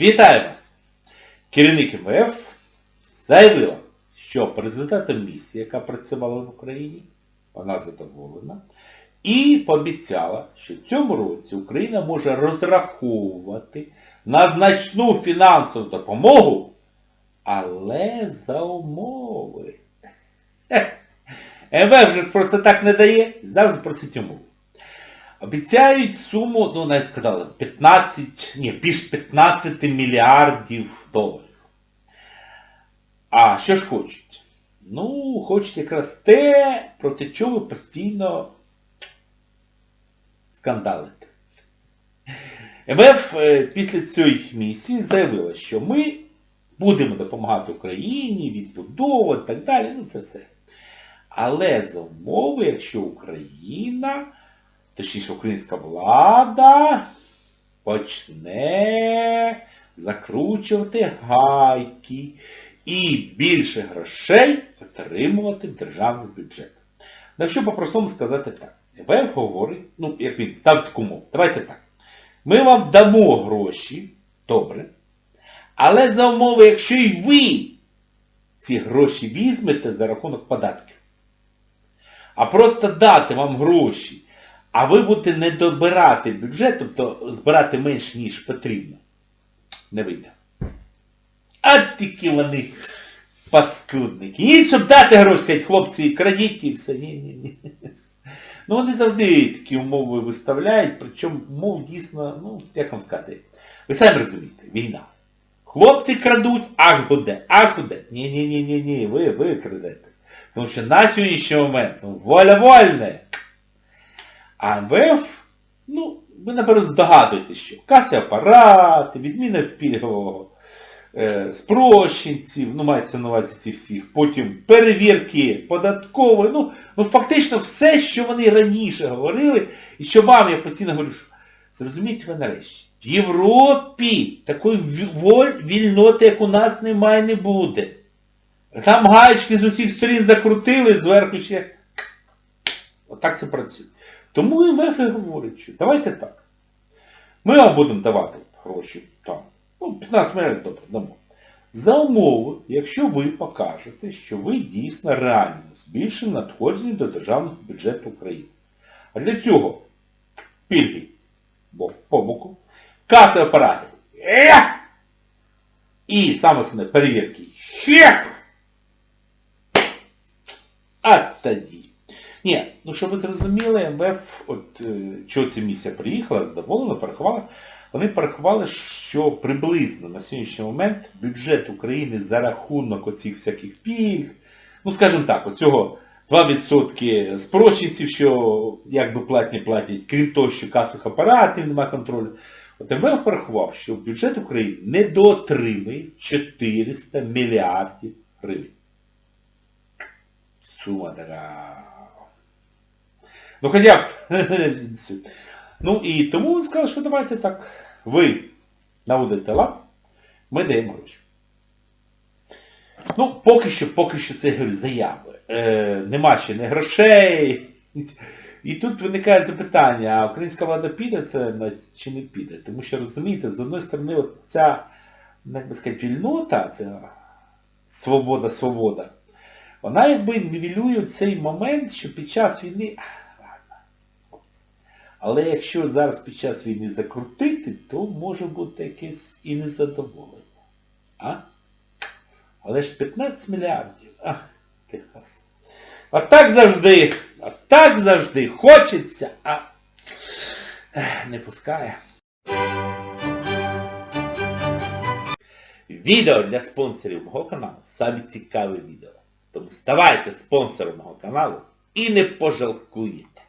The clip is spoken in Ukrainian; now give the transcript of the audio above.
Вітаю вас! Керівник МВФ заявила, що результатам місії, яка працювала в Україні, вона задоволена, і пообіцяла, що в цьому році Україна може розраховувати на значну фінансову допомогу, але за умови. МВФ же просто так не дає, завжди просить умови. Обіцяють суму, ну навіть сказали, 15, ні, більш 15 мільярдів доларів. А що ж хочуть? Ну, хочуть якраз те, проти чого постійно скандалите. МВФ е, після цієї місії заявила, що ми будемо допомагати Україні, відбудовувати і так далі, ну це все. Але за умови, якщо Україна, точніше українська влада, почне закручувати гайки і більше грошей отримувати в державний бюджет. Ну, Якщо по-простому сказати так, МВФ говорить, ну, як він ставить таку мову, давайте так. Ми вам дамо гроші, добре, але за умови, якщо і ви ці гроші візьмете за рахунок податків, а просто дати вам гроші, а ви будете не добирати бюджет, тобто збирати менше, ніж потрібно, не вийде. А тільки вони паскудники. Ні, щоб дати гроші, сказати, хлопці, крадіть і все. Ні, ні, ні. Ну вони завжди такі умови виставляють, причому умов дійсно, ну, як вам сказати, ви самі розумієте, війна. Хлопці крадуть, аж буде, аж буде. Ні-ні-ні-ні-ні, ви, ви крадете. Тому що на сьогоднішній момент, ну, воля вольне. А МВФ, ну, ви, напевно, здогадуєте, що каси апарати, відміна пільгового, е, спрощенців, ну, мається на увазі ці всіх, потім перевірки податкової, ну, ну, фактично все, що вони раніше говорили, і що вам, я постійно говорю, що зрозумійте ви нарешті, в Європі такої вільноти, як у нас немає, не буде. Там гаєчки з усіх сторін закрутили, зверху ще. Отак це працює. Тому МВФ і говорить, що давайте так. Ми вам будемо давати гроші там. Ну, 15 мільйонів добре, дамо. За умови, якщо ви покажете, що ви дійсно реально збільшили надходження до державного бюджету України. А для цього пільги бо по боку, касові апарати. Е! І саме основне перевірки. А тоді. Ні, ну щоб ви зрозуміли, МВФ, от е, чого ця місія приїхала, задоволена, порахувала, вони порахували, що приблизно на сьогоднішній момент бюджет України за рахунок оцих всяких пільг, ну скажімо так, оцього 2% спрощенців, що якби платні платять, крім того, що касових апаратів немає контролю. От МВФ порахував, що бюджет України не доотримує 400 мільярдів гривень. Сума така. Ну хоча б. ну і тому він сказав, що давайте так. Ви наводите лад, ми даємо гроші. Ну, поки що, поки що це говорю, заяви. Е, нема ще не грошей. І тут виникає запитання, а українська влада піде це чи не піде? Тому що, розумієте, з одної сторони, от ця, як би сказати, вільнота, ця свобода, свобода, вона якби нівелює цей момент, що під час війни... а. Але якщо зараз під час війни закрутити, то може бути якесь і незадоволення. А? Але ж 15 мільярдів. Ах, Техас. А так завжди, а так завжди хочеться, а не пускає. Відео для спонсорів мого каналу самі цікаві відео. Тому ставайте спонсором мого каналу і не пожалкуєте.